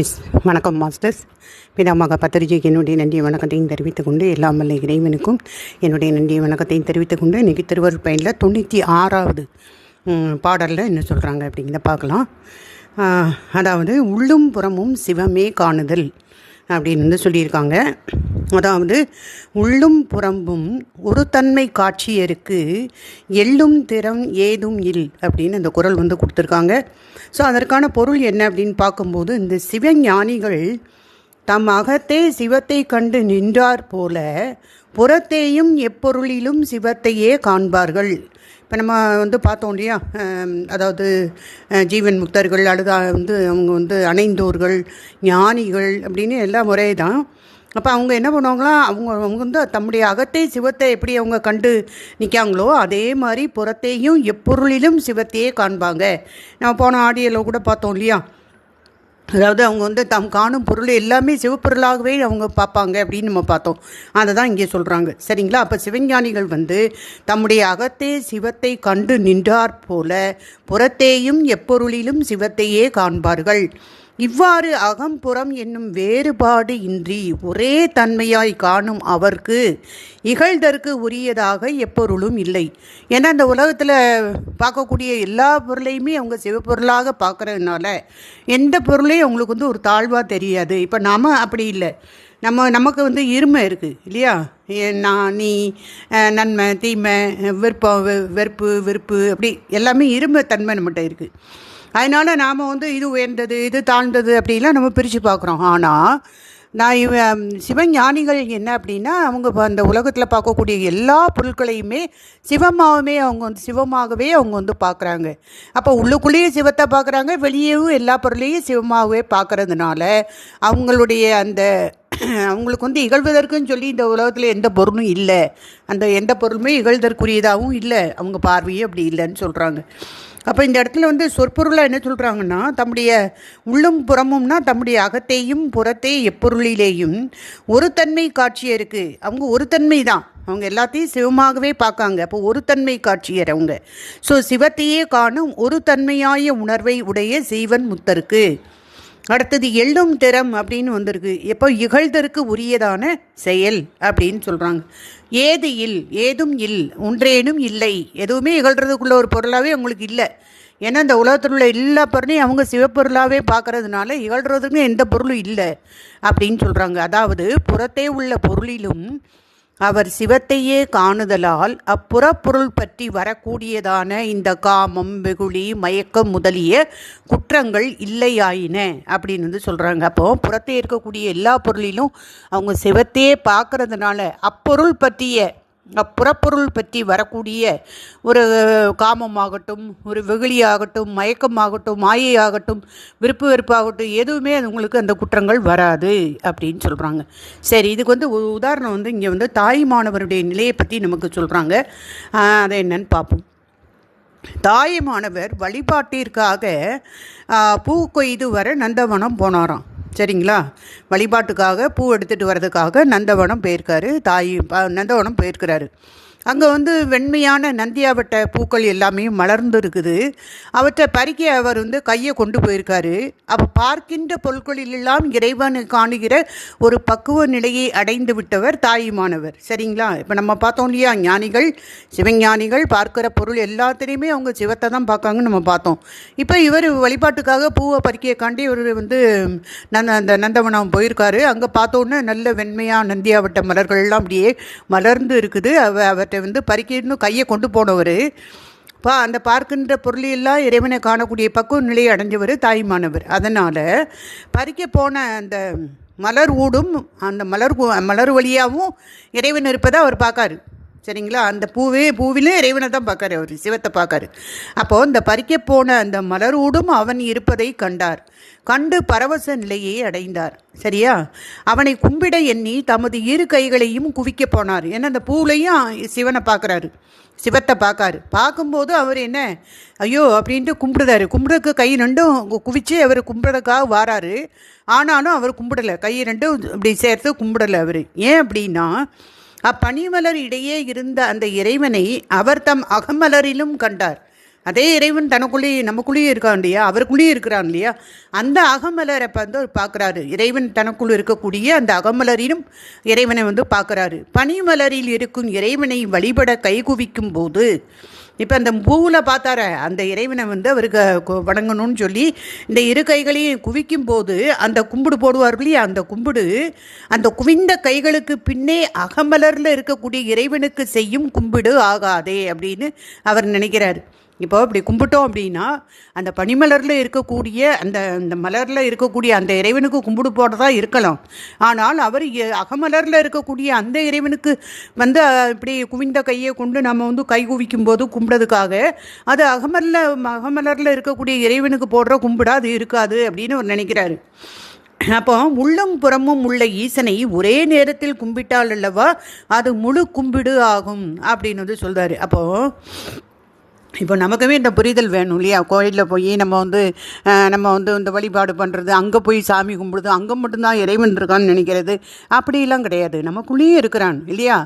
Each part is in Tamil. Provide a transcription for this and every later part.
எஸ் வணக்கம் மாஸ்டர்ஸ். பிதாமக பத்திரிஜைக்கு என்னுடைய நன்றிய வணக்கத்தையும் தெரிவித்துக் கொண்டு எல்லாம் இறைவனுக்கும் என்னுடைய நன்றிய வணக்கத்தையும் தெரிவித்துக் கொண்டு இன்றைக்கி திருவருள் பயனில் தொண்ணூற்றி ஆறாவது பாடலில் என்ன சொல்கிறாங்க அப்படிங்கிறத பார்க்கலாம். அதாவது உள்ளும் புறமும் சிவமே காணுதல். அப்படின்னு வந்து சொல்லியிருக்காங்க. அதாவது உள்ளும் புறம்பும் ஒரு தன்மை காட்சியருக்கு எள்ளும் திறம் ஏதும் இல் அப்படின்னு அந்த குரல் வந்து கொடுத்துருக்காங்க. ஸோ அதற்கான பொருள் என்ன அப்படின்னு பார்க்கும்போது இந்த சிவஞானிகள் தம் அகத்தே சிவத்தை கண்டு நின்றார் போல புறத்தேயும் எப்பொருளிலும் சிவத்தையே காண்பார்கள். இப்போ நம்ம வந்து பார்த்தோம் இல்லையா? அதாவது ஜீவன் முக்தர்கள் அழுதா வந்து அவங்க வந்து அணைந்தோர்கள் ஞானிகள் அப்படின்னு எல்லா முறையே தான். அப்போ அவங்க என்ன பண்ணுவாங்களா? அவங்க அவங்க வந்து தம்முடைய அகத்தை சிவத்தை எப்படி அவங்க கண்டு நிற்காங்களோ அதே மாதிரி புறத்தையும் எப்பொருளிலும் சிவத்தையே காண்பாங்க. நம்ம போன ஆடியோவில் கூட பார்த்தோம் இல்லையா? அதாவது அவங்க வந்து தாம் காணும் பொருள் எல்லாமே சிவப்பொருளாகவே அவங்க பார்ப்பாங்க அப்படின்னு நம்ம பார்த்தோம். அதை தான் இங்கே சொல்கிறாங்க சரிங்களா? அப்போ சிவஞானிகள் வந்து தம்முடைய அகத்தே சிவத்தை கண்டு நின்றார் போல புறத்தேயும் எப்பொருளிலும் சிவத்தையே காண்பார்கள். இவ்வாறு அகம்புறம் என்னும் வேறுபாடு இன்றி ஒரே தன்மையாய் காணும் அவர்க்கு இகழ்தற்கு உரியதாக எப்பொருளும் இல்லை. ஏன்னா இந்த உலகத்தில் பார்க்கக்கூடிய எல்லா பொருளையுமே அவங்க சிவப்பொருளாக பார்க்கறதுனால எந்த பொருளையும் அவங்களுக்கு வந்து ஒரு தாழ்வாக தெரியாது. இப்போ நாம் அப்படி இல்லை. நம்ம நமக்கு வந்து இருமை இருக்குது இல்லையா? நான் நீ நன்மை தீமை விருப்பம் வெ- வெறுப்பு விருப்பு அப்படி எல்லாமே இருமை தன்மை நம்மகிட்ட இருக்குது அதனால் நாம் வந்து இது உயர்ந்தது இது தாழ்ந்தது அப்படிலாம் நம்ம பிரித்து பார்க்குறோம். ஆனால் நான் இவ சிவஞானிகள் என்ன அப்படின்னா அவங்க அந்த உலகத்தில் பார்க்கக்கூடிய எல்லா பொருட்களையுமே சிவமாகவே அவங்க வந்து சிவமாகவே அவங்க வந்து பார்க்குறாங்க. அப்போ உள்ளுக்குள்ளேயே சிவத்தை பார்க்குறாங்க வெளியேவும் எல்லா பொருளையும் சிவமாகவே பார்க்கறதுனால அவங்களுடைய அந்த அவங்களுக்கு வந்து இகழ்வதற்குன்னு சொல்லி இந்த உலகத்தில் எந்த பொருளும் இல்லை. அந்த எந்த பொருளுமே இகழ்தற்குரியதாகவும் இல்லை. அவங்க பார்வையும் அப்படி இல்லைன்னு சொல்கிறாங்க அப்போ இந்த இடத்துல வந்து சொற்பொருளாக என்ன சொல்கிறாங்கன்னா தம்முடைய உள்ளும் புறமும்னா தம்முடைய அகத்தையும் புறத்தை எப்பொருளிலேயும் ஒரு தன்மை காட்சியாக இருக்குது அவங்க ஒரு தன்மை தான். அவங்க எல்லாத்தையும் சிவமாகவே பார்க்காங்க. அப்போ ஒரு தன்மை காட்சியர் அவங்க. ஸோ சிவத்தையே காணும் ஒரு தன்மையாய உணர்வை உடைய சீவன் முத்தருக்கு. அடுத்தது எள்ளும் திறம் அப்படின்னு வந்திருக்கு. எப்போ இகழ்தற்கு உரியதான செயல் அப்படின்னு சொல்கிறாங்க ஏது இல் ஏதும் இல் ஒன்றேனும் இல்லை. எதுவுமே இகழ்றதுக்குள்ள ஒரு பொருளாகவே அவங்களுக்கு இல்லை. ஏன்னா இந்த உலகத்தில் உள்ள எல்லா பொருளையும் அவங்க சிவப்பொருளாகவே பார்க்கறதுனால இகழ்றதுக்கு எந்த பொருளும் இல்லை அப்படின்னு சொல்கிறாங்க அதாவது புறத்தே உள்ள பொருளிலும் அவர் சிவத்தையே காணுதலால் அப்புறப்பொருள் பற்றி வரக்கூடியதான இந்த காமம் வெகுளி மயக்கம் முதலிய குற்றங்கள் இல்லையாயின அப்படின்னு வந்து சொல்கிறாங்க அப்போ புறத்தே இருக்கக்கூடிய எல்லா பொருளிலும் அவங்க சிவத்தையே பார்க்கறதுனால அப்பொருள் பற்றிய அப்புறப்பொருள் பற்றி வரக்கூடிய ஒரு காமமாகட்டும் ஒரு வெகுளியாகட்டும் மயக்கமாகட்டும் மாயையாகட்டும் விருப்பு வெறுப்பாகட்டும் எதுவுமே அது உங்களுக்கு அந்த குற்றங்கள் வராது அப்படின்னு சொல்கிறாங்க சரி இதுக்கு வந்து உதாரணம் வந்து இங்கே வந்து தாய்மானவருடைய நிலையை பற்றி நமக்கு சொல்கிறாங்க அதை என்னன்னு பார்ப்போம். தாயுமானவர் வழிபாட்டிற்காக பூ கொய்து வர நந்தவனம் போனாராம். சரிங்களா? வழிபாட்டுக்காக பூ எடுத்துகிட்டு வர்றதுக்காக நந்தவனம் போயிருக்காரு தாய் நந்தவனம் போயிருக்கிறாரு. அங்கே வந்து வெண்மையான நந்தியாவட்ட பூக்கள் எல்லாமே மலர்ந்து இருக்குது அவற்றை பறிக்க அவர் வந்து கையை கொண்டு போயிருக்காரு. அப்போ பார்க்கின்ற பொருட்களிலெல்லாம் இறைவனை காணுகிற ஒரு பக்குவ நிலையை அடைந்து விட்டவர் தாயுமானவர். சரிங்களா? இப்போ நம்ம பார்த்தோம் இல்லையா? ஞானிகள் சிவஞானிகள் பார்க்கிற பொருள் எல்லாத்திலையுமே அவங்க சிவத்தை தான் பார்க்காங்கன்னு நம்ம பார்த்தோம். இப்போ இவர் வழிபாட்டுக்காக பூவை பறிக்க காண்டி இவர் வந்து நந்த அந்த நந்தவனம் போயிருக்காரு. அங்கே பார்த்தோன்னே நல்ல வெண்மையாக நந்தியாவட்ட மலர்கள்லாம் அப்படியே மலர்ந்து இருக்குது. அவ அவற்றை வந்து பறிக்கணும் கையை கொண்டு போனவர். பா அந்த பார்க்கின்ற பொருளையெல்லாம் இறைவனை காணக்கூடிய பக்குவ நிலையை அடைஞ்சவர் தாய்மானவர். அதனால் பறிக்க போன அந்த மலர் ஊடும் அந்த மலர் மலர் வழியாகவும் இறைவன் இருப்பதை அவர் பார்க்காரு. சரிங்களா? அந்த பூவே பூவிலே இறைவனை தான் பார்க்காரு அவர் சிவத்தை பார்க்காரு. அப்போது இந்த பறிக்க போன அந்த மலரூடும் அவன் இருப்பதை கண்டார். கண்டு பரவச நிலையை அடைந்தார். சரியா? அவனை கும்பிட எண்ணி தமது இரு கைகளையும் குவிக்க போனார். ஏன்னா அந்த பூவிலையும் சிவனை பார்க்குறாரு. சிவத்தை பார்க்காரு. பார்க்கும்போது அவர் என்ன? ஐயோ அப்படின்ட்டு கும்பிடுதாரு கும்பிடுறதுக்கு கை ரெண்டும் குவிச்சு அவர் கும்பிட்றதுக்காக வாராரு. ஆனாலும் அவர் கும்பிடலை. கை ரெண்டும் இப்படி சேர்த்து கும்பிடலை அவர். ஏன் அப்படின்னா அப்பனிமலர் இடையே இருந்த அந்த இறைவனை அவர் தம் அகமலரிலும் கண்டார். அதே இறைவன் தனக்குள்ளேயே நமக்குள்ளேயே இருக்கான் இல்லையா? அவருக்குள்ளேயே இருக்கிறான் இல்லையா? அந்த அகமலரை வந்து அவர் பார்க்குறாரு. இறைவன் தனக்குள் இருக்கக்கூடிய அந்த அகமலரிலும் இறைவனை வந்து பார்க்குறாரு. பனிமலரில் இருக்கும் இறைவனை வழிபட கைகுவிக்கும் போது இப்போ அந்த பூவில் பார்த்தார அந்த இறைவனை வந்து அவருக்கு வணங்கணும்னு சொல்லி இந்த இரு கைகளையும் குவிக்கும் போது அந்த கும்பிடு போடுவார் இல்லையா? அந்த கும்பிடு அந்த குவிந்த கைகளுக்கு பின்னே அகமலரில் இருக்கக்கூடிய இறைவனுக்கு செய்யும் கும்பிடு ஆகாதே அப்படின்னு அவர் நினைக்கிறார். இப்போ இப்படி கும்பிட்டோம் அப்படின்னா அந்த பனிமலரில் இருக்கக்கூடிய அந்த அந்த மலரில் இருக்கக்கூடிய அந்த இறைவனுக்கு கும்பிடு போடுறதா இருக்கலாம். ஆனால் அவர் எ- அகமலரில் இருக்கக்கூடிய அந்த இறைவனுக்கு வந்து இப்படி குவிந்த கையை கொண்டு நம்ம வந்து கை குவிக்கும் போது கும்பிடுறதுக்காக அது அகமலில் அகமலரில் இருக்கக்கூடிய இறைவனுக்கு போடுற கும்பிடா அது இருக்காது அப்படின்னு அவர் நினைக்கிறாரு. அப்போ உள்ளம் புறமும் உள்ள ஈசனை ஒரே நேரத்தில் கும்பிட்டால் அல்லவா அது முழு கும்பிடு ஆகும் அப்படின்னு வந்து சொல்கிறாரு அப்போது இப்போ நமக்குமே இந்த புரிதல் வேணும் இல்லையா? கோயிலில் போய் நம்ம வந்து நம்ம வந்து இந்த வழிபாடு பண்ணுறது அங்கே போய் சாமி கும்பிடுது அங்கே மட்டும்தான் இறைவன் இருக்கான்னு நினைக்கிறது அப்படிலாம் கிடையாது. நமக்குள்ளேயே இருக்கிறான் இல்லையா?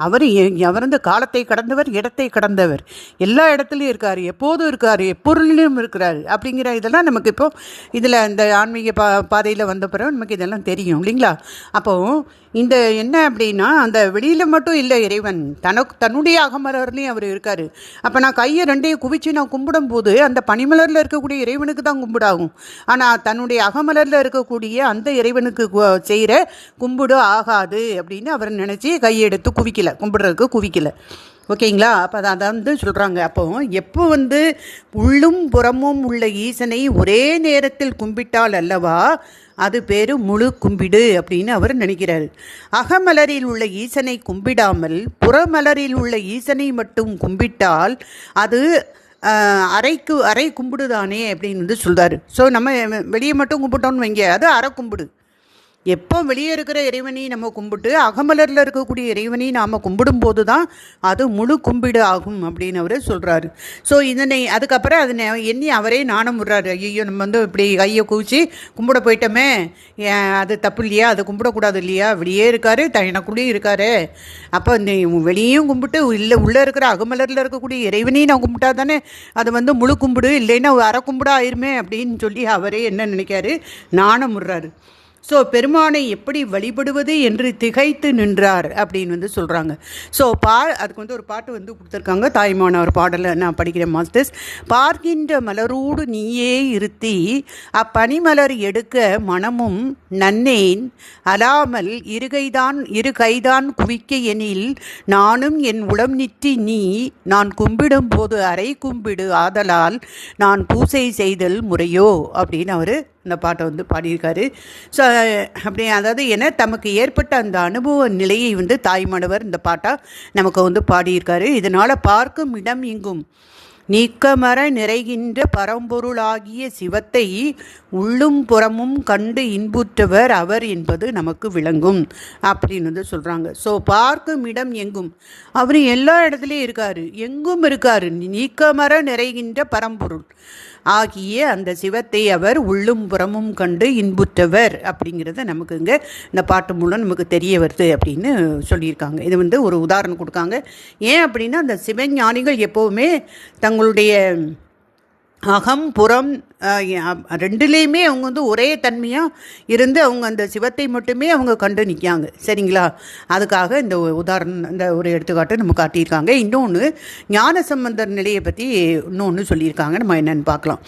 அவர் எ- அவர் வந்து காலத்தை கடந்தவர் இடத்தை கடந்தவர். எல்லா இடத்துலையும் இருக்கார் எப்போதும் இருக்கார் எப்பொருளிலும் இருக்கிறார் அப்படிங்கிற இதெல்லாம் நமக்கு இப்போது இதில் இந்த ஆன்மீக பா பாதையில் வந்த பிறகு நமக்கு இதெல்லாம் தெரியும் இல்லைங்களா? அப்போது இந்த என்ன அப்படின்னா அந்த வெளியில் மட்டும் இல்லை இறைவன். தனக்கு தன்னுடைய அகமலர்லேயும் அவர் இருக்கார். அப்போ நான் கையை ரெண்டையும் குவிச்சு நான் கும்பிடும் போது அந்த பனிமலரில் இருக்கக்கூடிய இறைவனுக்கு தான் கும்பிடாகும். ஆனால் தன்னுடைய அகமலரில் இருக்கக்கூடிய அந்த இறைவனுக்கு செய்கிற கும்பிடு ஆகாது அப்படின்னு அவர் நினச்சி கையை எடுத்து குவிக்கலை. கும்பிடுறதுக்கு குவிக்கலை. ஓகேங்களா? அப்போ அதை அதை வந்து சொல்கிறாங்க அப்போ எப்போ வந்து உள்ளும் புறமும் உள்ள ஈசனை ஒரே நேரத்தில் கும்பிட்டால் அல்லவா? அது பேர் முழு கும்பிடு அப்படின்னு அவர் நினைக்கிறார். அகமலரில் உள்ள ஈசனை கும்பிடாமல் புறமலரில் உள்ள ஈசனை மட்டும் கும்பிட்டால் அது அரைக்கு அரை கும்பிடுதானே அப்படின்னு வந்து சொல்கிறார் ஸோ நம்ம வெளியே மட்டும் கும்பிட்டோன்னு வைங்க அது அரை கும்பிடு. எப்போ வெளியே இருக்கிற இறைவனை நம்ம கும்பிட்டு அகமலரில் இருக்கக்கூடிய இறைவனை நாம் கும்பிடும்போது தான் அது முழு கும்பிடு ஆகும் அப்படின்னு அவர் சொல்கிறாரு ஸோ இதனை அதுக்கப்புறம் அது எண்ணி அவரே நாணம் விடுறாரு. ஐயோ நம்ம வந்து இப்படி கையை குவிச்சு கும்பிட போயிட்டோமே. ஏன் அது தப்பு இல்லையா? அது கும்பிடக்கூடாது இல்லையா? வெளியே இருக்காரு த எனக்குள்ளேயும் இருக்காரு. அப்போ நீ வெளியும் கும்பிட்டு இல்லை உள்ளே இருக்கிற அகமலரில் இருக்கக்கூடிய இறைவனையும் நான் கும்பிட்டா தானே அது வந்து முழு கும்பிடு இல்லைன்னா அரை கும்பிடா ஆயிருமே அப்படின்னு சொல்லி அவரே என்ன நினைக்காரு நாணம் விடுறாரு. ஸோ பெருமானை எப்படி வழிபடுவது என்று திகைத்து நின்றார் அப்படின்னு வந்து சொல்கிறாங்க ஸோ பா அதுக்கு வந்து ஒரு பாட்டு வந்து கொடுத்துருக்காங்க. தாய்மான ஒரு பாடலை நான் படிக்கிறேன் மாஸ்டர்ஸ். பார்க்கின்ற மலரோடு நீயே இருத்தி அப்பனிமலர் எடுக்க மனமும் நன்னேன். அலாமல் இருகைதான் இரு கைதான் குவிக்க எனில் நானும் என் உளம் நிற்றி நீ நான் கும்பிடும் போது அரை கும்பிடு ஆதலால் நான் பூசை செய்தல் முறையோ அப்படின்னு அவர் இந்த பாட்டை வந்து பாடியிருக்காரு. ஸோ அப்படி அதாவது என தமக்கு ஏற்பட்ட அந்த அனுபவ நிலையை வந்து தாய்மானவர் இந்த பாட்டாக நமக்கு வந்து பாடியிருக்காரு. இதனால் பார்க்கும் இடம் இங்கும். நீக்கமர நிறைகின்ற பரம்பொருளாகிய சிவத்தை உள்ளும் புறமும் கண்டு இன்புற்றவர் அவர் என்பது நமக்கு விளங்கும் அப்படின்னு வந்து சொல்கிறாங்க ஸோ பார்க்கும் இடம் எங்கும். அவர் எல்லா இடத்துலையும் இருக்கார். எங்கும் இருக்கார். நீக்கமர நிறைகின்ற பரம்பொருள். ஆகிய அந்த சிவத்தை அவர் உள்ளும் புறமும் கண்டு இன்புற்றவர் அப்படிங்கிறத நமக்கு இங்கே இந்த பாட்டு மூலம் நமக்கு தெரிய வருது அப்படின்னு சொல்லியிருக்காங்க. இது வந்து ஒரு உதாரணம் கொடுக்காங்க. ஏன் அப்படின்னா அந்த சிவஞானிகள் எப்போவுமே தங்களுடைய அகம் புறம் ரெண்டுலேயுமே அவங்க வந்து ஒரே தன்மையாக இருந்து அவங்க அந்த சிவத்தை மட்டுமே அவங்க கண்டு நிற்காங்க சரிங்களா? அதுக்காக இந்த உதாரணம் இந்த ஒரு எடுத்துக்காட்டு நம்ம காட்டியிருக்காங்க. இன்னொன்று ஞான சம்பந்தர் நிலையை பற்றி இன்னொன்று சொல்லியிருக்காங்க. நம்ம என்னென்னு பார்க்கலாம்.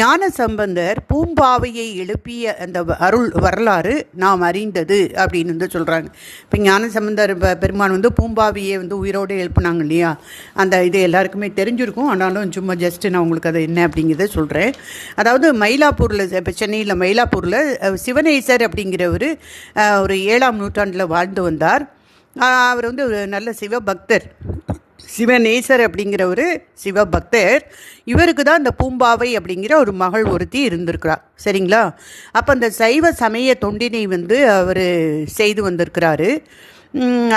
ஞான சம்பந்தர் பூம்பாவையை எழுப்பிய அந்த அருள் வரலாறு நாம் அறிந்தது அப்படின்னு வந்து சொல்கிறாங்க இப்போ ஞான சம்பந்தர் பெருமான் வந்து பூம்பாவையை வந்து உயிரோடு எழுப்புனாங்க இல்லையா? அந்த இது எல்லாருக்குமே தெரிஞ்சிருக்கும். ஆனாலும் சும்மா ஜஸ்ட்டு நான் உங்களுக்கு அது என்ன அப்படிங்கிறத சொல்கிறேன் அதாவது மயிலாப்பூரில் இப்போ சென்னையில் மயிலாப்பூரில் சிவனேசர் அப்படிங்கிறவர் ஒரு ஏழாம் நூற்றாண்டில் வாழ்ந்து வந்தார். அவர் வந்து ஒரு நல்ல சிவபக்தர். சிவநேசர் அப்படிங்கிற ஒரு சிவபக்தர். இவருக்கு தான் இந்த பூம்பாவை அப்படிங்கிற ஒரு மகள் ஒருத்தி இருந்திருக்கிறார். சரிங்களா? அப்போ அந்த சைவ சமய தொண்டினை வந்து அவர் செய்து வந்திருக்கிறாரு.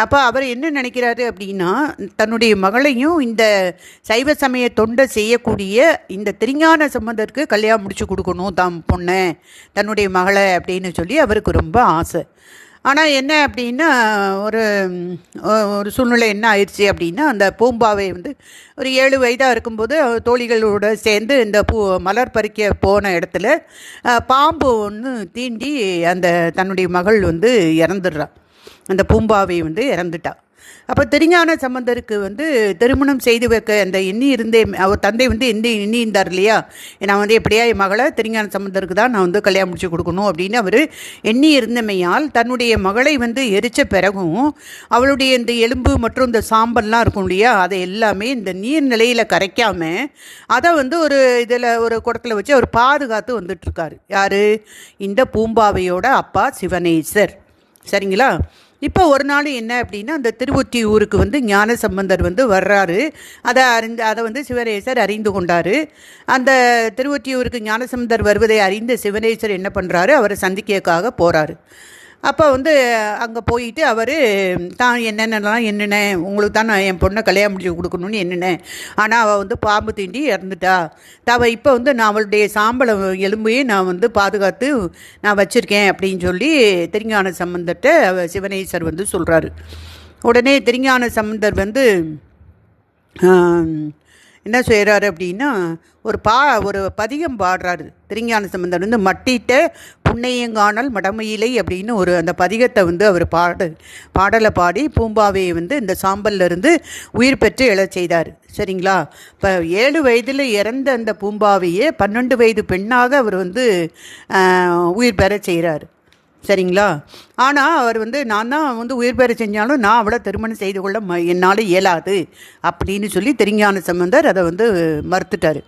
அப்போ அவர் என்ன நினைக்கிறாரு அப்படின்னா தன்னுடைய மகளையும் இந்த சைவ சமய தொண்டை செய்யக்கூடிய இந்த திருஞான சம்பந்தருக்கு கல்யாணம் முடிச்சு கொடுக்கணும் தாம் பொண்ணை தன்னுடைய மகளை அப்படின்னு சொல்லி அவருக்கு ரொம்ப ஆசை. ஆனால் என்ன அப்படின்னா ஒரு ஒரு சூழ்நிலை என்ன ஆயிடுச்சு அப்படின்னா அந்த பூம்பாவை வந்து ஒரு ஏழு வயதாக இருக்கும்போது அவ தோழிகளோட சேர்ந்து இந்த பூ மலர் பறிக்க போன இடத்துல பாம்பு ஒன்று தீண்டி அந்த தன்னுடைய மகள் வந்து இறந்துடுறா. அந்த பூம்பாவை வந்து இறந்துட்டா. அப்போ திருஞான சம்பந்தருக்கு வந்து திருமணம் செய்து வைக்க அந்த எண்ணி இருந்தே அவர் தந்தை வந்து எண்ணி எண்ணி இருந்தார் இல்லையா? நான் வந்து எப்படியா என் மகளை திருஞான சம்பந்தருக்கு தான் நான் வந்து கல்யாணம் முடிச்சு கொடுக்கணும் அப்படின்னு அவர் எண்ணி இருந்தமையால் தன்னுடைய மகளை வந்து எரிச்ச பிறகும் அவளுடைய இந்த எலும்பு மற்றும் இந்த சாம்பல்லாம் இருக்கும் இல்லையா? அதை எல்லாமே இந்த நீர்நிலையில் கரைக்காமல் அதை வந்து ஒரு இதில் ஒரு குடத்தில் வச்சு அவர் பாதுகாத்து வந்துட்டுருக்காரு. யார்? இந்த பூம்பாவையோட அப்பா சிவனேசர். சரிங்களா? இப்போ ஒரு நாள் என்ன அப்படின்னா அந்த திருவொத்தி ஊருக்கு வந்து ஞான சம்பந்தர் வந்து வர்றாரு. அதை அறிந்து அதை வந்து சிவனேசர் அறிந்து கொண்டார். அந்த திருவொற்றியூருக்கு ஞானசம்பந்தர் வருவதை அறிந்த சிவனேசர் என்ன பண்ணுறாரு அவரை சந்திக்கிறதுக்காக போகிறாரு அப்போ வந்து அங்கே போயிட்டு அவர் தான் என்னென்னலாம் என்னென்ன உங்களுக்கு தான் நான் என் பொண்ணை கல்யாணம் முடிச்சு கொடுக்கணும்னு என்னென்ன? ஆனால் அவள் வந்து பாம்பு தீண்டி இறந்துட்டா. தவ இப்போ வந்து நான் அவளுடைய சாம்பலை எலும்பையும் நான் வந்து பாதுகாத்து நான் வச்சுருக்கேன் அப்படின்னு சொல்லி திருஞான சம்பந்தத்தை அவ சிவனேஸ்வர் வந்து சொல்கிறாரு உடனே திருஞான சம்பந்தர் வந்து என்ன செய்கிறாரு அப்படின்னா ஒரு பா ஒரு பதிகம் பாடுறாரு. திருஞான சம்பந்தர் வந்து மட்டிட்ட புண்ணையங்கானல் மடமையிலை அப்படின்னு ஒரு அந்த பதிகத்தை வந்து அவர் பாடு பாடலை பாடி பூம்பாவையை வந்து இந்த சாம்பல்லிருந்து உயிர் பெற்று எழச் செய்தார். சரிங்களா? இப்போ ஏழு வயதில் இறந்த அந்த பூம்பாவையே பன்னெண்டு வயது பெண்ணாக அவர் வந்து உயிர் பெற செய்கிறார். சரிங்களா? ஆனால் அவர் வந்து நான் தான் வந்து உயிர் பெற செஞ்சாலும் நான் அவளை திருமணம் செய்து கொள்ள ம என்னால் இயலாது அப்படின்னு சொல்லி திருஞான சம்பந்தர் அதை வந்து மறுத்துட்டார்.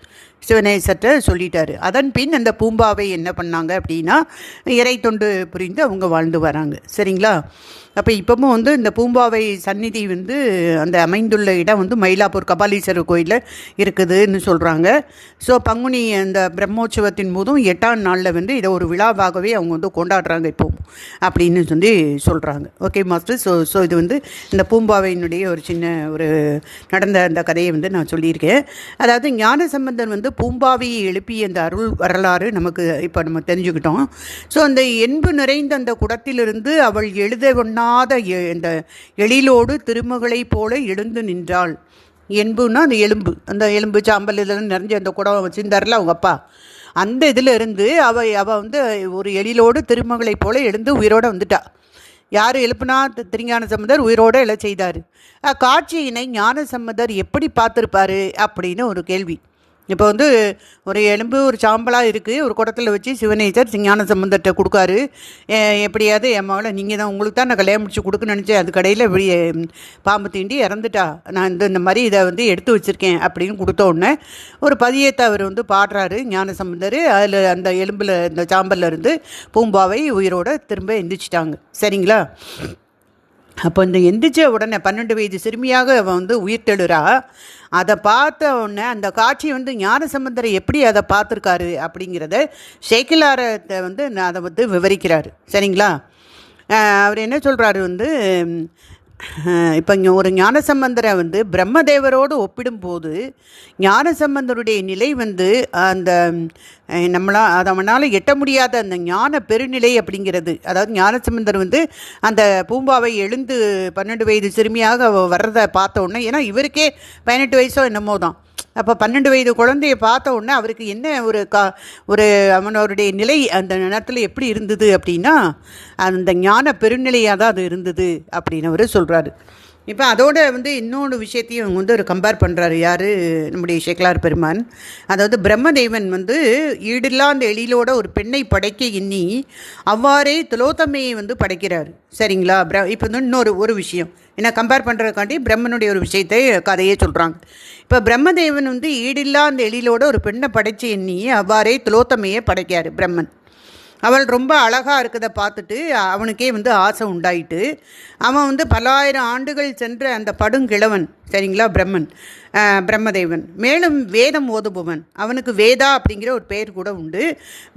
சிவனேசர்கிட்ட சொல்லிட்டாரு. அதன் பின் அந்த பூம்பாவை என்ன பண்ணாங்க அப்படின்னா இறை தொண்டு புரிந்து அவங்க வாழ்ந்து வராங்க. சரிங்களா? அப்போ இப்போவும் வந்து இந்த பூம்பாவை சந்நிதி வந்து அந்த அமைந்துள்ள இடம் வந்து மயிலாப்பூர் கபாலீஸ்வரர் கோயிலில் இருக்குதுன்னு சொல்கிறாங்க ஸோ பங்குனி அந்த பிரம்மோற்சவத்தின் போதும் எட்டாம் நாளில் வந்து இதை ஒரு விழாவாகவே அவங்க வந்து கொண்டாடுறாங்க இப்போ அப்படின்னு சொல்லி சொல்கிறாங்க ஓகே மாஸ்டர் ஸோ ஸோ இது வந்து இந்த பூம்பாவையினுடைய ஒரு சின்ன ஒரு நடந்த அந்த கதையை வந்து நான் சொல்லியிருக்கேன். அதாவது ஞான சம்பந்தன் வந்து பூம்பாவையை எழுப்பிய அந்த அருள் வரலாறு நமக்கு இப்போ நம்ம தெரிஞ்சுக்கிட்டோம். ஸோ அந்த என்பு நிறைந்த அந்த குடத்திலிருந்து அவள் எழுத ஒன்றா எ- இந்த எழிலோடு திருமகளைப் போல எழுந்து நின்றாள். என்புன்னா அந்த எலும்பு. அந்த எலும்பு சாம்பல் இதெல்லாம் நிறைஞ்ச அந்த குடம் வச்சுருந்தார்ல அவங்க அப்பா. அந்த இதில் இருந்து அவ அவள் வந்து ஒரு எழிலோடு திருமகளைப் போல எழுந்து உயிரோட வந்துட்டா. யார் எழுப்புனா? திருஞான சம்பந்தர் உயிரோட எல்லாம் செய்தார். காட்சியினை ஞான சம்பந்தர் எப்படி பார்த்துருப்பாரு? அப்படின்னு ஒரு கேள்வி. இப்போ வந்து ஒரு எலும்பு ஒரு சாம்பலாக இருக்குது ஒரு குடத்தில் வச்சு சிவனேசர் ஞான சம்பந்தர்கிட்ட கொடுக்காரு. எப்படியாவது என் மகளை நீங்கள் தான் உங்களுக்கு தான் நான் கல்யாணம் முடிச்சு கொடுக்க நினச்சேன். அது கடையில் இப்படி பாம்பு தீண்டி இறந்துட்டா. நான் இந்த இந்த மாதிரி இதை வந்து எடுத்து வச்சுருக்கேன் அப்படின்னு கொடுத்த உடனே ஒரு பதியத்தை அவர் வந்து பாடுறாரு. ஞான சம்பந்தர் அதில் அந்த எலும்பில் இந்த சாம்பல்ல இருந்து பூம்பாவை உயிரோடு திரும்ப எந்திரிச்சிட்டாங்க. சரிங்களா? அப்போ இந்த எந்திரிச்ச உடனே பன்னெண்டு வயது சிறுமியாக அவன் வந்து உயிர்த்தெழுறா. அதை பார்த்த உடனே அந்த காட்சி வந்து ஞானசம்பந்தரை எப்படி அதை பார்த்துருக்காரு அப்படிங்கிறத சேக்கிலாரத்தை வந்து நான் அதை வந்து விவரிக்கிறாரு. சரிங்களா? அவர் என்ன சொல்கிறாரு வந்து இப்போ இங்கே ஒரு ஞானசம்பந்தரை வந்து பிரம்மதேவரோடு ஒப்பிடும்போது ஞானசம்பந்தருடைய நிலை வந்து அந்த நம்மளால் நம்மளா அது அவனால் எட்ட முடியாத அந்த ஞான பெருநிலை அப்படிங்கிறது. அதாவது ஞானசம்பந்தர் வந்து அந்த பூம்பாவை எழுந்து பன்னெண்டு வயது சிறுமியாக வர்றதை பார்த்த உடனே ஏன்னா இவருக்கே பதினெட்டு வயசோ என்னமோ தான். அப்போ பன்னெண்டு வயது குழந்தைய பார்த்த உடனே அவருக்கு என்ன ஒரு கா ஒரு அவனவருடைய நிலை அந்த நேரத்தில் எப்படி இருந்தது அப்படின்னா அந்த ஞான பெருநிலையாக தான் அது இருந்தது அப்படின்னு அவர் சொல்கிறாரு இப்போ அதோட வந்து இன்னொரு விஷயத்தையும் அவங்க வந்து ஒரு கம்பேர் பண்ணுறாரு யார்? நம்முடைய சேக்கலார் பெருமான். அதாவது பிரம்மதேவன் வந்து ஈடில்லா அந்த எழிலோட ஒரு பெண்ணை படைக்க எண்ணி அவ்வாறே துலோத்தமையை வந்து படைக்கிறார். சரிங்களா? பிர இப்போ வந்து இன்னொரு ஒரு விஷயம். ஏன்னா கம்பேர் பண்ணுறதுக்காண்டி பிரம்மனுடைய ஒரு விஷயத்தை கதையே சொல்கிறாங்க இப்போ பிரம்மதேவன் வந்து ஈடில்லா அந்த எழிலோட ஒரு பெண்ணை படைச்சு எண்ணி அவ்வாறே துலோத்தமையே படைக்கார் பிரம்மன். அவள் ரொம்ப அழகாக இருக்கிறத பார்த்துட்டு அவனுக்கே வந்து ஆசை உண்டாயிட்டு அவன் வந்து பல்லாயிரம் ஆண்டுகள் சென்ற அந்த படுங்கிழவன் சரிங்களா பிரம்மன் பிரம்மதேவன். மேலும் வேதம் ஓதுபவன். அவனுக்கு வேதா அப்படிங்கிற ஒரு பெயர் கூட உண்டு.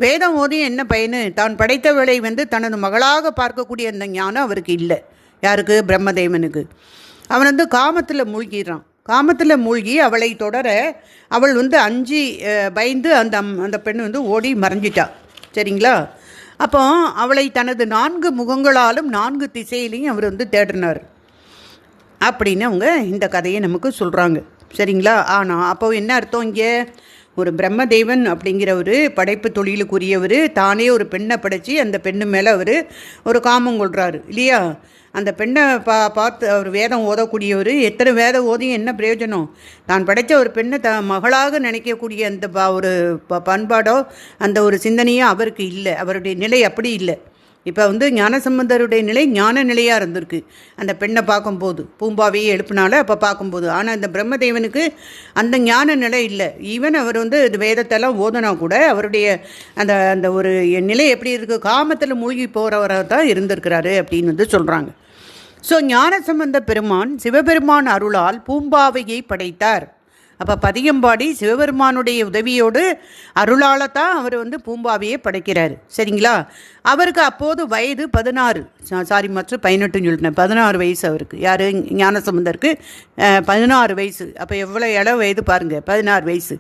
வேதம் ஓதியும் என்ன பயனு? தான் படைத்தவளை வந்து தனது மகளாக பார்க்கக்கூடிய அந்த ஞானம் அவருக்கு இல்லை. யாருக்கு? பிரம்மதேவனுக்கு. அவன் வந்து காமத்தில் மூழ்கிடுறான். காமத்தில் மூழ்கி அவளை தொடர அவள் வந்து அஞ்சு பயந்து அந்த அம்- அந்த பெண் வந்து ஓடி மறைஞ்சிட்டா. சரிங்களா? அப்போ அவளை தனது நான்கு முகங்களாலும் நான்கு திசையிலையும் அவர் வந்து தேடினார். அப்படின்னு அவங்க இந்த கதையை நமக்கு சொல்கிறாங்க சரிங்களா? ஆனால் அப்போ என்ன அர்த்தம் இங்கே? ஒரு பிரம்மதேவன் அப்படிங்கிற ஒரு படைப்பு தொழிலுக்குரியவர் தானே ஒரு பெண்ணை படைச்சி அந்த பெண்ணு மேலே அவர் ஒரு காமம் கொள்கிறாரு இல்லையா? அந்த பெண்ணை பா பார்த்து அவர் வேதம் ஓதக்கூடியவர் எத்தனை வேதம் ஓதியும் என்ன பிரயோஜனம்? தான் படைத்த ஒரு பெண்ணை த மகளாக நினைக்கக்கூடிய அந்த ப ஒரு ப பண்பாடோ அந்த ஒரு சிந்தனையோ அவருக்கு இல்லை அவருடைய நிலை அப்படி இல்லை. இப்போ வந்து ஞானசம்பந்தருடைய நிலை ஞான நிலையாக இருந்திருக்கு. அந்த பெண்ணை பார்க்கும்போது பூம்பாவையே எழுப்பினால அப்போ பார்க்கும்போது. ஆனால் இந்த பிரம்மதேவனுக்கு அந்த ஞான நிலை இல்லை. ஈவன் அவர் வந்து இது வேதத்தெல்லாம் ஓதனா கூட அவருடைய அந்த அந்த ஒரு நிலை எப்படி இருக்குது காமத்தில் மூழ்கி போகிறவராக தான் இருந்திருக்கிறாரு அப்படின்னு வந்து சொல்கிறாங்க ஸோ ஞானசம்பந்த பெருமான் சிவபெருமான் அருளால் பூம்பாவையை படைத்தார். அப்போ பதியம்பாடி சிவபெருமானுடைய உதவியோடு அருளால் தான் அவர் வந்து பூம்பாவையே படைக்கிறார். சரிங்களா? அவருக்கு அப்போது வயது பதினாறு. சாரி மற்றும் பதினெட்டுன்னு சொல்லிட்டேன். பதினாறு வயசு அவருக்கு. யார்? ஞானசம்பந்தருக்கு. பதினாறு வயசு. அப்போ எவ்வளோ இள வயது பாருங்கள் பதினாறு வயசு.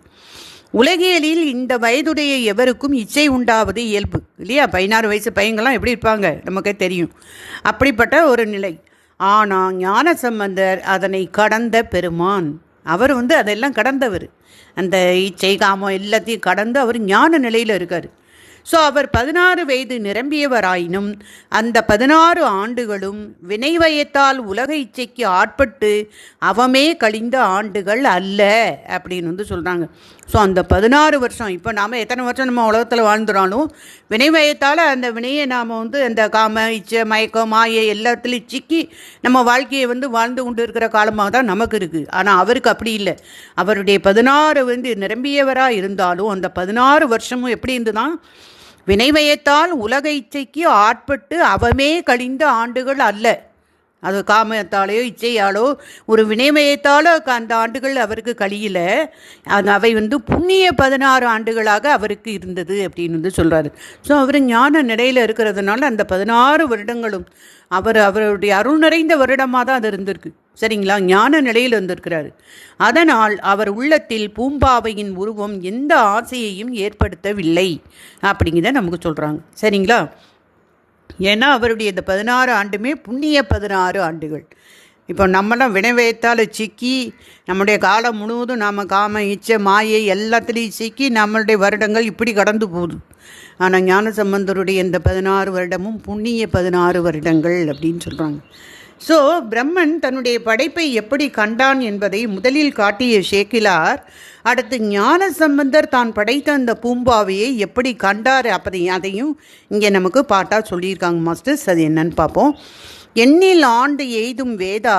உலகியலில் இந்த வயதுடைய எவருக்கும் இச்சை உண்டாவது இயல்பு. இல்லையா? பதினாறு வயசு பையங்கள்லாம் எப்படி இருப்பாங்க? நமக்கே தெரியும். அப்படிப்பட்ட ஒரு நிலை. ஆனால் ஞானசம்பந்தர் அதனை கடந்த பெருமான். அவர் வந்து அதெல்லாம் கடந்தவர். அந்த இச்சை காமம் எல்லாத்தையும் கடந்து அவர் ஞான நிலையில் இருக்கார். ஸோ அவர் பதினாறு வயது நிரம்பியவராயினும் அந்த பதினாறு ஆண்டுகளும் வினைவயத்தால் உலக இச்சைக்கு ஆட்பட்டு அவமே கழிந்த ஆண்டுகள் அல்ல அப்படின்னு வந்து சொல்கிறாங்க ஸோ அந்த பதினாறு வருஷம் இப்போ நாம் எத்தனை வருஷம் நம்ம உலகத்தில் வாழ்ந்துறாலும் வினைவயத்தால் அந்த வினையை நாம் வந்து அந்த காம இச்சை மயக்கம் மாயை எல்லாத்துலேயும் சிக்கி நம்ம வாழ்க்கையை வந்து வாழ்ந்து கொண்டு இருக்கிற காலமாக தான் நமக்கு இருக்குது ஆனால் அவருக்கு அப்படி இல்லை. அவருடைய பதினாறு வந்து நிரம்பியவராக இருந்தாலும் அந்த பதினாறு வருஷமும் எப்படி இருந்துதான் வினைவயத்தால் உலக இச்சைக்கு ஆட்பட்டு அவமே கழிந்த ஆண்டுகள் அல்ல. அது காமத்தாலேயோ இச்சையாலோ ஒரு வினைமயத்தாலோ அந்த ஆண்டுகள் அவருக்கு கழியல அது அவை வந்து புண்ணிய பதினாறு ஆண்டுகளாக அவருக்கு இருந்தது அப்படின்னு வந்து சொல்கிறாரு ஸோ அவர் ஞான நிலையில் இருக்கிறதுனால அந்த பதினாறு வருடங்களும் அவர் அவருடைய அருள் நிறைந்த வருடமாக தான் அது இருந்திருக்கு. சரிங்களா? ஞான நிலையில் வந்திருக்கிறாரு. அதனால் அவர் உள்ளத்தில் பூம்பாவையின் உருவம் எந்த ஆசையையும் ஏற்படுத்தவில்லை. அப்படிங்கிறத நமக்கு சொல்கிறாங்க சரிங்களா? ஏன்னா அவருடைய இந்த பதினாறு ஆண்டுமே புண்ணிய பதினாறு ஆண்டுகள். இப்போ நம்மளாம் வினைவயத்தால் சிக்கி நம்முடைய காலம் முழுவதும் நாம் காம இச்சை மாயை எல்லாத்துலேயும் சிக்கி நம்மளுடைய வருடங்கள் இப்படி கடந்து போகுது. ஆனால் ஞானசம்பந்தருடைய இந்த பதினாறு வருடமும் புண்ணிய பதினாறு வருடங்கள் அப்படின்னு சொல்கிறாங்க ஸோ பிரம்மன் தன்னுடைய படைப்பை எப்படி கண்டான் என்பதை முதலில் காட்டிய ஷேக்கிலார் அடுத்து ஞான சம்பந்தர் தான் படைத்த அந்த பூம்பாவையை எப்படி கண்டார் அப்படி அதையும் இங்கே நமக்கு பாட்டாக சொல்லியிருக்காங்க மாஸ்டர்ஸ். அது என்னன்னு பார்ப்போம். எண்ணில் ஆண்டு எய்தும் வேதா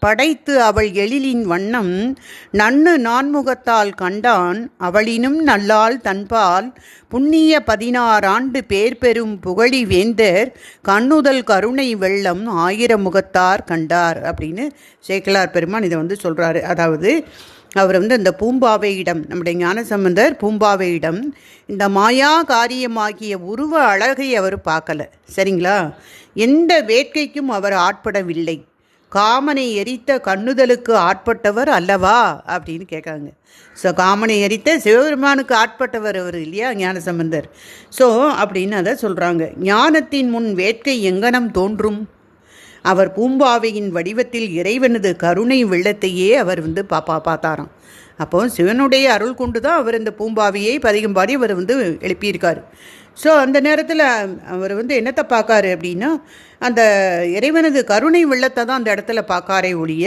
படைத்து அவள் எழிலின் வண்ணம் நன்னு நான்முகத்தால் கண்டான். அவளினும் நல்லாள் தன்பால் புண்ணிய பதினாறாண்டு பேர் பெறும் புகழி வேந்தர் கண்ணுதல் கருணை வெள்ளம் ஆயிரம் முகத்தார் கண்டார் அப்படின்னு சேக்கலார் பெருமான் இதை வந்து சொல்கிறாரு அதாவது அவர் வந்து இந்த பூம்பாவையிடம் நம்முடைய ஞானசம்பந்தர் பூம்பாவையிடம் இந்த மாயா காரியமாகிய உருவ அழகை அவர் பார்க்கல. சரிங்களா? எந்த வேட்கைக்கும் அவர் ஆட்படவில்லை. காமனை எரித்த கண்ணுதலுக்கு ஆட்பட்டவர் அல்லவா? அப்படின்னு கேட்காங்க. ஸோ காமனை எரித்த சிவபெருமானுக்கு ஆட்பட்டவர் அவர் இல்லையா? ஞானசம்பந்தர். ஸோ அப்படின்னு அதை சொல்கிறாங்க ஞானத்தின் முன் வேட்கை எங்கனம் தோன்றும்? அவர் பூம்பாவையின் வடிவத்தில் இறைவனது கருணை வெள்ளத்தையே அவர் வந்து பாப்பா பார்த்தாராம். அப்போ சிவனுடைய அருள் கொண்டு தான் அவர் இந்த பூம்பாவையை பதிகம்பாடி அவர் வந்து எழுப்பியிருக்கார். ஸோ அந்த நேரத்தில் அவர் வந்து என்னத்தை பார்க்காரு அப்படின்னா அந்த இறைவனது கருணை வெள்ளத்தை தான் அந்த இடத்துல பார்க்காரே ஒழிய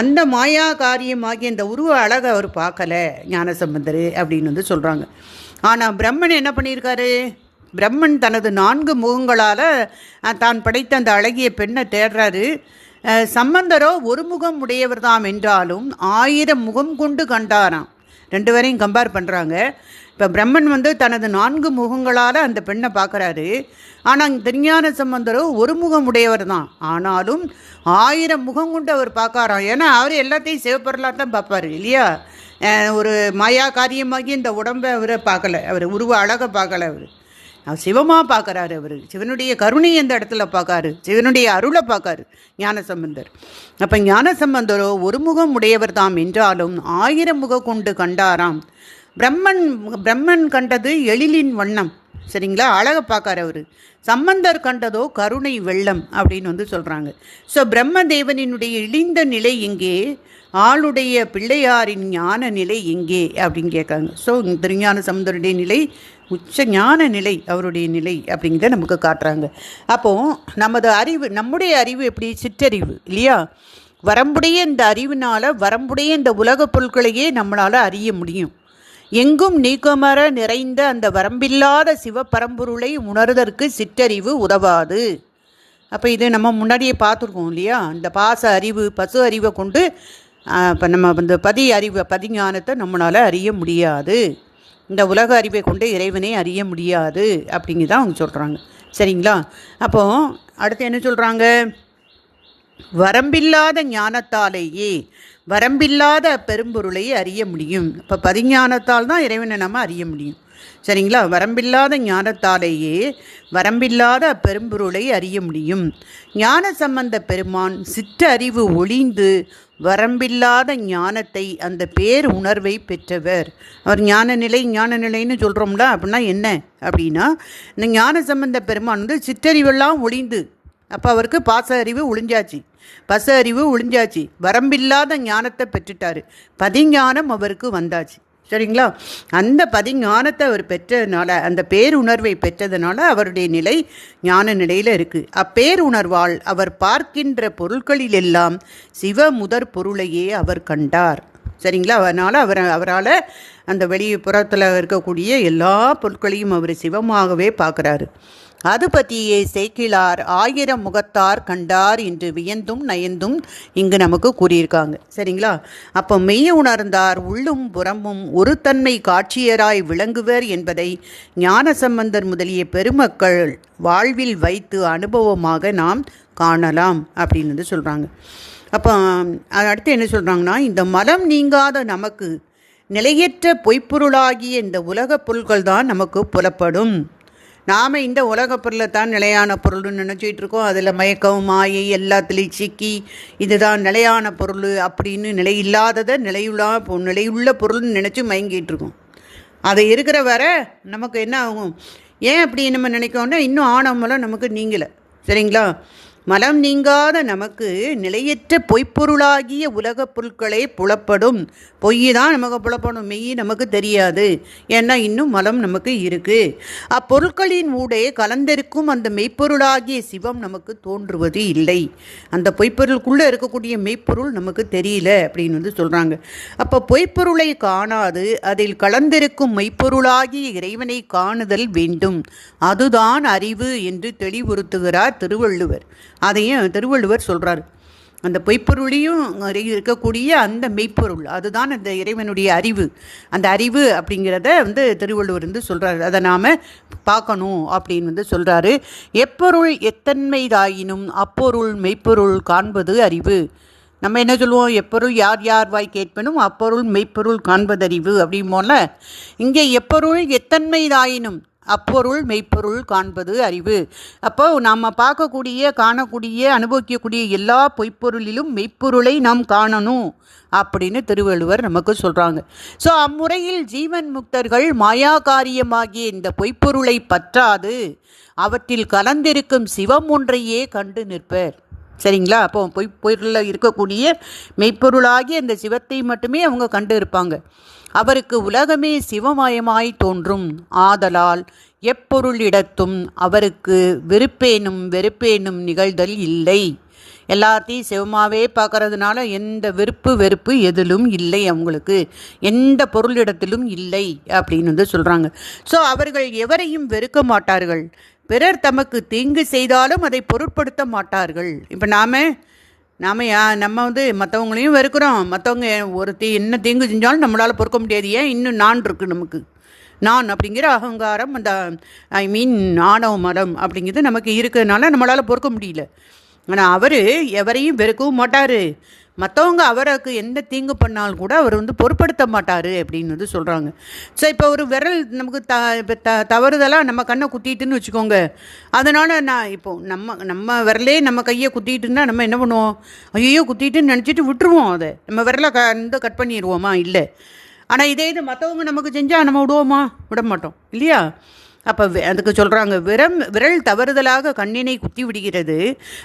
அந்த மாயா காரியமாகிய அந்த உருவ அழகை அவர் பார்க்கல ஞானசம்பந்தர் அப்படின்னு வந்து சொல்கிறாங்க ஆனால் பிரம்மன் என்ன பண்ணியிருக்காரு? பிரம்மன் தனது நான்கு முகங்களால் தான் படைத்த அந்த அழகிய பெண்ணை தேடுறாரு. சம்பந்தரோ ஒரு முகம் உடையவர் என்றாலும் ஆயிரம் முகம் கொண்டு கண்டாராம். ரெண்டு பேரையும் கம்பேர் பண்ணுறாங்க இப்போ பிரம்மன் வந்து தனது நான்கு முகங்களால் அந்த பெண்ணை பார்க்குறாரு. ஆனால் திருஞான சம்பந்தரோ ஒரு முகம் உடையவர் தான். ஆனாலும் ஆயிரம் முகம் கொண்டு அவர் பார்க்காராம் ஏன்னா அவர் எல்லாத்தையும் சிவப்பொருளாக தான் பார்ப்பார் இல்லையா? ஒரு மாயா காரியமாகி இந்த உடம்பை அவரை பார்க்கல. அவர் உருவ அழகை பார்க்கல அவர். அவர் சிவமாக பார்க்குறாரு அவர். சிவனுடைய கருணை எந்த இடத்துல பார்க்காரு? சிவனுடைய அருளை பார்க்காரு ஞானசம்பந்தர் அப்போ ஞானசம்பந்தரோ ஒரு முகம் உடையவர் தாம் என்றாலும் ஆயிரம் முகம் கொண்டு கண்டாராம். பிரம்மன் பிரம்மன் கண்டது எழிலின் வண்ணம். சரிங்களா? அழகை பார்க்கார் அவர். சம்பந்தர் கண்டதோ கருணை வெள்ளம் அப்படின்னு வந்து சொல்கிறாங்க ஸோ பிரம்ம தேவனினுடைய இழிந்த நிலை எங்கே? ஆளுடைய பிள்ளையாரின் ஞான நிலை எங்கே? அப்படின்னு கேட்காங்க. ஸோ திருஞான சமுதருடைய நிலை உச்ச ஞான நிலை அவருடைய நிலை அப்படிங்கிறத நமக்கு காட்டுறாங்க. அப்போது நமது அறிவு நம்முடைய அறிவு எப்படி? சிற்றறிவு இல்லையா? வரம்புடைய இந்த அறிவினால் வரம்புடைய இந்த உலகப் பொருட்களையே நம்மளால் அறிய முடியும். எங்கும் நீக்கமர நிறைந்த அந்த வரம்பில்லாத சிவபரம்பொருளை உணர்தற்கு சிற்றறிவு உதவாது. அப்போ இது நம்ம முன்னாடியே பார்த்துருக்கோம் இல்லையா? இந்த பாச அறிவு பசு அறிவை கொண்டு இப்போ நம்ம இந்த பதி அறிவு பதிஞானத்தை நம்மளால் அறிய முடியாது. இந்த உலக அறிவை கொண்டு இறைவனை அறிய முடியாது அப்படிங்கிறதான் அவங்க சொல்கிறாங்க சரிங்களா? அப்போது அடுத்து என்ன சொல்கிறாங்க வரம்பில்லாத ஞானத்தாலேயே வரம்பில்லாத பெரும்பொருளை அறிய முடியும். இப்போ பதிஞானத்தால் தான் இறைவனை நம்ம அறிய முடியும். சரிங்களா? வரம்பில்லாத ஞானத்தாலேயே வரம்பில்லாத பெரும்பொருளை அறிய முடியும். ஞான சம்பந்த பெருமான் சிற்றறிவு ஒளிந்து வரம்பில்லாத ஞானத்தை அந்த பேர் உணர்வை பெற்றவர். அவர் ஞான நிலை ஞான நிலைன்னு சொல்கிறோம்ல அப்படின்னா என்ன? அப்படின்னா இந்த ஞான சம்பந்த பெருமான் வந்து சிற்றறிவெல்லாம் ஒளிந்து அப்போ அவருக்கு பாச அறிவு ஒளிஞ்சாச்சு. பச அறிவு ஒளிஞ்சாச்சு. வரம்பில்லாத ஞானத்தை பெற்றுட்டார். பதிஞானம் அவருக்கு வந்தாச்சு. சரிங்களா? அந்த பதிஞானத்தை அவர் பெற்றதுனால அந்த பேருணர்வை பெற்றதுனால அவருடைய நிலை ஞான நிலையில் இருக்குது அப்பேருணர்வால் அவர் பார்க்கின்ற பொருட்களிலெல்லாம் சிவ முதற் பொருளையே அவர் கண்டார். சரிங்களா? அதனால் அவர் அவரால் அந்த வெளிப்புறத்தில் இருக்கக்கூடிய எல்லா பொருட்களையும் அவர் சிவமாகவே பார்க்குறாரு அது பற்றியே சேக்கிழார் ஆயிரம் முகத்தார் கண்டார் என்று வியந்தும் நயந்தும் இங்கு நமக்கு கூறியிருக்காங்க. சரிங்களா? அப்போ மெய்ய உணர்ந்தார் உள்ளும் புறமும் ஒரு தன்மை காட்சியராய் விளங்குவர் என்பதை ஞானசம்பந்தர் முதலிய பெருமக்கள் வாழ்வில் வைத்து அனுபவமாக நாம் காணலாம் அப்படின்னு வந்து சொல்கிறாங்க அப்போ அடுத்து என்ன சொல்கிறாங்கன்னா இந்த மலம் நீங்காத நமக்கு நிலையற்ற பொய்ப்பொருளாகிய இந்த உலகப் பொருள்கள் தான் நமக்கு புலப்படும். நாம் இந்த உலக பொருளை தான் நிலையான பொருள்னு நினச்சிட்டு இருக்கோம். அதில் மயக்கம் மாயை எல்லாத்துலேயும் சிக்கி இதுதான் நிலையான பொருள் அப்படின்னு நிலை இல்லாததை நிலையுள்ளா நிலையுள்ள பொருள்னு நினச்சி மயங்கிட்டு இருக்கோம். அதை இருக்கிற வர நமக்கு என்ன ஆகும்? ஏன் அப்படி நம்ம நினைக்கோன்னா இன்னும் ஆணவமெல்லாம் நமக்கு நீங்கலை. சரிங்களா? மலம் நீங்காத நமக்கு நிலையற்ற பொய்ப்பொருளாகிய உலகப் பொருட்களே புலப்படும். பொய் தான் நமக்கு புலப்படும். மெய் நமக்கு தெரியாது. ஏன்னா இன்னும் மலம் நமக்கு இருக்குது அப்பொருட்களின் ஊடே கலந்திருக்கும் அந்த மெய்ப்பொருளாகிய சிவம் நமக்கு தோன்றுவது இல்லை. அந்த பொய்ப்பொருளுக்குள்ளே இருக்கக்கூடிய மெய்ப்பொருள் நமக்கு தெரியல அப்படின்னு வந்து சொல்கிறாங்க அப்போ பொய்ப்பொருளை காணாது அதில் கலந்திருக்கும் மெய்ப்பொருளாகிய இறைவனை காணுதல் வேண்டும். அதுதான் அறிவு என்று தெளிவுறுத்துகிறார் திருவள்ளுவர். அதையும் திருவள்ளுவர் சொல்கிறார் அந்த பொய்ப்பொருளையும் இருக்கக்கூடிய அந்த மெய்ப்பொருள் அதுதான் அந்த இறைவனுடைய அறிவு. அந்த அறிவு அப்படிங்கிறத வந்து திருவள்ளுவர் வந்து சொல்கிறார் அதை நாம் பார்க்கணும் அப்படின்னு வந்து சொல்கிறாரு எப்பொருள் எத்தன்மைதாயினும் அப்பொருள் மெய்ப்பொருள் காண்பது அறிவு. நம்ம என்ன சொல்லுவோம்? எப்பொருள் யார் யார் வாய் கேட்பனும் அப்பொருள் மெய்ப்பொருள் காண்பதறிவு அப்படிம்போல இங்கே எப்பொருள் எத்தன்மைதாயினும் அப்பொருள் மெய்ப்பொருள் காண்பது அறிவு. அப்போ நாம் பார்க்கக்கூடிய காணக்கூடிய அனுபவிக்கக்கூடிய எல்லா பொய்ப்பொருளிலும் மெய்ப்பொருளை நாம் காணணும் அப்படின்னு திருவள்ளுவர் நமக்கு சொல்கிறாங்க ஸோ அம்முறையில் ஜீவன் முக்தர்கள் மாயா காரியமாகிய இந்த பொய்ப்பொருளை பற்றாது. அவற்றில் கலந்திருக்கும் சிவம் ஒன்றையே கண்டு நிற்பர். சரிங்களா? அப்போ பொய் பொருளில் இருக்கக்கூடிய மெய்ப்பொருளாகிய இந்த சிவத்தை மட்டுமே அவங்க கண்டு இருப்பாங்க. அவருக்கு உலகமே சிவமயமாய் தோன்றும். ஆதலால் எப்பொருளிடத்தும் அவருக்கு விருப்பேனும் வெறுப்பேனும் நிகழ்தல் இல்லை. எல்லாத்தையும் சிவமாகவே பார்க்கறதுனால எந்த விருப்பு வெறுப்பு எதிலும் இல்லை அவங்களுக்கு. எந்த பொருளிடத்திலும் இல்லை அப்படின்னு வந்து சொல்கிறாங்க ஸோ அவர்கள் எவரையும் வெறுக்க மாட்டார்கள். பிறர் தமக்கு தீங்கு செய்தாலும் அதை பொருட்படுத்த மாட்டார்கள். இப்போ நாம் நாம் யா நம்ம வந்து மற்றவங்களையும் வெறுக்கிறோம். மற்றவங்க ஒரு தீ என்ன தீங்கு செஞ்சாலும் நம்மளால் பொறுக்க முடியாது. ஏன் இன்னும் நான் இருக்குது நமக்கு? நான் அப்படிங்கிற அகங்காரம் அந்த ஐ மீன் ஆணவ மரம் அப்படிங்கிறது நமக்கு இருக்கிறதுனால நம்மளால் பொறுக்க முடியல. ஆனால் அவர் எவரையும் வெறுக்கவும் மாட்டார். மற்றவங்க அவருக்கு எந்த தீங்கு பண்ணாலும் கூட அவர் வந்து பொருட்படுத்த மாட்டார் அப்படின்னு வந்து சொல்கிறாங்க ஸோ இப்போ ஒரு விரல் நமக்கு த இப்போ த தவறுதலாக நம்ம கண்ணை குத்திட்டுன்னு வச்சுக்கோங்க. அதனால் நான் இப்போ நம்ம நம்ம விரலே நம்ம கையை குத்திட்டுன்னா நம்ம என்ன பண்ணுவோம்? ஐயோ குத்திட்டுன்னு நினச்சிட்டு விட்டுருவோம் அதை. நம்ம விரலை க வந்து கட் பண்ணிடுவோமா இல்லை. ஆனால் இதே இது மற்றவங்க நமக்கு செஞ்சால் நம்ம விடுவோமா? விட மாட்டோம். இல்லையா? அப்போ அதுக்கு சொல்கிறாங்க விரம் விரல் தவறுதலாக கண்ணினை குத்தி விடுகிறது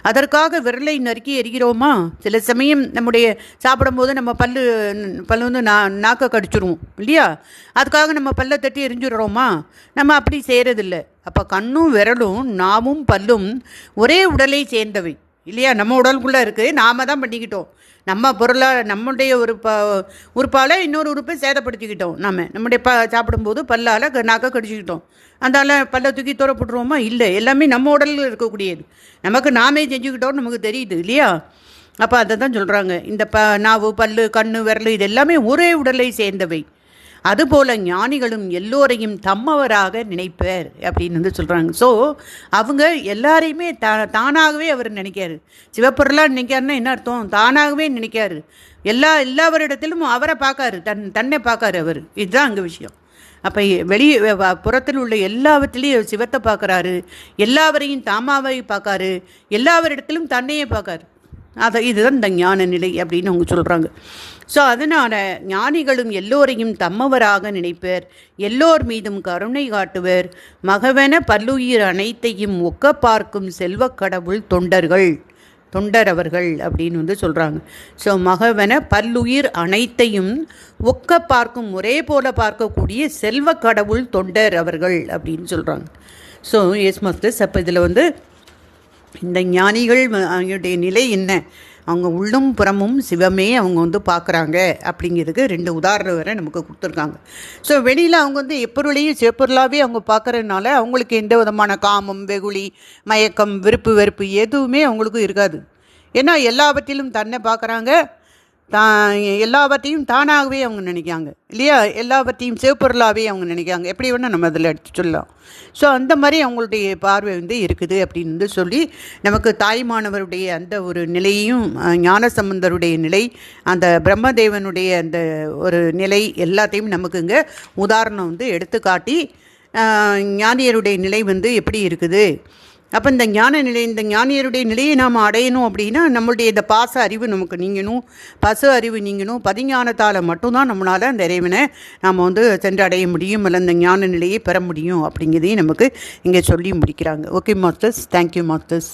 அதற்காக விரலை நறுக்கி எரிகிறோமா சில சமயம் நம்முடைய சாப்பிடும்போது நம்ம பல்லு பல்லு வந்து நா நாக்க கடிச்சிருவோம் இல்லையா? அதுக்காக நம்ம பல்லை தட்டி எரிஞ்சிடுறோமா? நம்ம அப்படி செய்கிறதில்ல அப்போ கண்ணும் விரலும் நாமும் பல்லும் ஒரே உடலை சேர்ந்தவை இல்லையா? நம்ம உடலுக்குள்ளே இருக்குது நாம் தான் பண்ணிக்கிட்டோம். நம்ம பொருளாக நம்முடைய ஒரு ப உறுப்பால் இன்னொரு உறுப்பை சேதப்படுத்திக்கிட்டோம் நம்ம நம்முடைய ப சாப்பிடும்போது பல்லால் க- நாக்க கடிச்சிக்கிட்டோம். அந்தால பல்ல தூக்கி தூரப்பட்டுருவோமா இல்லை. எல்லாமே நம்ம உடலில் இருக்கக்கூடியது. நமக்கு நாமே செஞ்சுக்கிட்டோம்னு நமக்கு தெரியுது இல்லையா? அப்போ அதை தான் சொல்கிறாங்க இந்த ப நாவு பல்லு கண் விரல் இது எல்லாமே ஒரே உடலை சேர்ந்தவை. அதுபோல ஞானிகளும் எல்லோரையும் தம்மவராக நினைப்பர் அப்படின்னு வந்து சொல்கிறாங்க ஸோ அவங்க எல்லாரையுமே தா தானாகவே அவர் நினைக்காரு சிவப்பொருளாக நினைக்காருன்னா என்ன அர்த்தம்? தானாகவே நினைக்காரு எல்லா எல்லாவரிடத்திலும் அவரை பார்க்காரு. தன் தன்னை பார்க்காரு அவர். இதுதான் அங்கே விஷயம். அப்போ வெளியே புறத்தில் உள்ள எல்லாவற்றிலையும் சிவத்தை பார்க்குறாரு. எல்லாவரையும் தாமாவை பார்க்காரு எல்லாவரிடத்திலும் தன்னையே பார்க்காரு அதை இதுதான் இந்த ஞான நிலை அப்படின்னு அவங்க சொல்கிறாங்க ஸோ அதனால் ஞானிகளும் எல்லோரையும் தம்மவராக நினைப்பர். எல்லோர் மீதும் கருணை காட்டுவர். மகவென பல்லுயிர் அனைத்தையும் ஒக்க பார்க்கும் செல்வக்கடவுள் தொண்டர்கள். தொண்டர் அவர்கள் அப்படின்னு வந்து சொல்கிறாங்க ஸோ மகவென பல்லுயிர் அனைத்தையும் ஒக்க பார்க்கும் ஒரே போல பார்க்கக்கூடிய செல்வ கடவுள் தொண்டர் அவர்கள் அப்படின்னு சொல்கிறாங்க ஸோ எஸ் மாஸ்டர்ஸ் அப்போ இதில் வந்து இந்த ஞானிகள் அவங்களுடைய நிலை என்ன? அவங்க உள்ளும் புறமும் சிவமே அவங்க வந்து பார்க்குறாங்க அப்படிங்கிறதுக்கு ரெண்டு உதாரணம் வரை நமக்கு கொடுத்துருக்காங்க. ஸோ வெளியில் அவங்க வந்து எப்பொருளையும் சிவப்பொருளாகவே அவங்க பார்க்குறதுனால அவங்களுக்கு எந்த விதமான காமம் வெகுளி மயக்கம் விருப்பு வெறுப்பு எதுவுமே அவங்களுக்கு இருக்காது. ஏன்னா எல்லாவற்றிலும் தன்னை பார்க்குறாங்க. தான் எல்லாவற்றையும் தானாகவே அவங்க நினைக்காங்க இல்லையா? எல்லாவற்றையும் சிவப்பொருளாகவே அவங்க நினைக்காங்க எப்படி வேணால் நம்ம அதில் எடுத்து சொல்லலாம். ஸோ அந்த மாதிரி அவங்களுடைய பார்வை வந்து இருக்குது அப்படின்னு வந்து சொல்லி நமக்கு தாய்மானவருடைய அந்த ஒரு நிலையையும் அஹ், ஞானசம்பந்தருடைய நிலை அந்த பிரம்மதேவனுடைய அந்த ஒரு நிலை எல்லாத்தையும் நமக்கு இங்கே உதாரணம் வந்து எடுத்துக்காட்டி அஹ், ஞானியருடைய நிலை வந்து எப்படி இருக்குது? அப்போ இந்த ஞான நிலை இந்த ஞானியருடைய நிலையை நாம் அடையணும் அப்படின்னா நம்மளுடைய இந்த பாச அறிவு நமக்கு நீங்கணும். பசு அறிவு நீங்கணும். பதிஞானத்தால் மட்டும்தான் நம்மளால் அந்த இறைவனை நாம் வந்து சென்றடைய முடியும். இல்லை இந்த ஞான நிலையை பெற முடியும் அப்படிங்கிறதையும் நமக்கு இங்கே சொல்லி முடிக்கிறாங்க. Okay masters thank you masters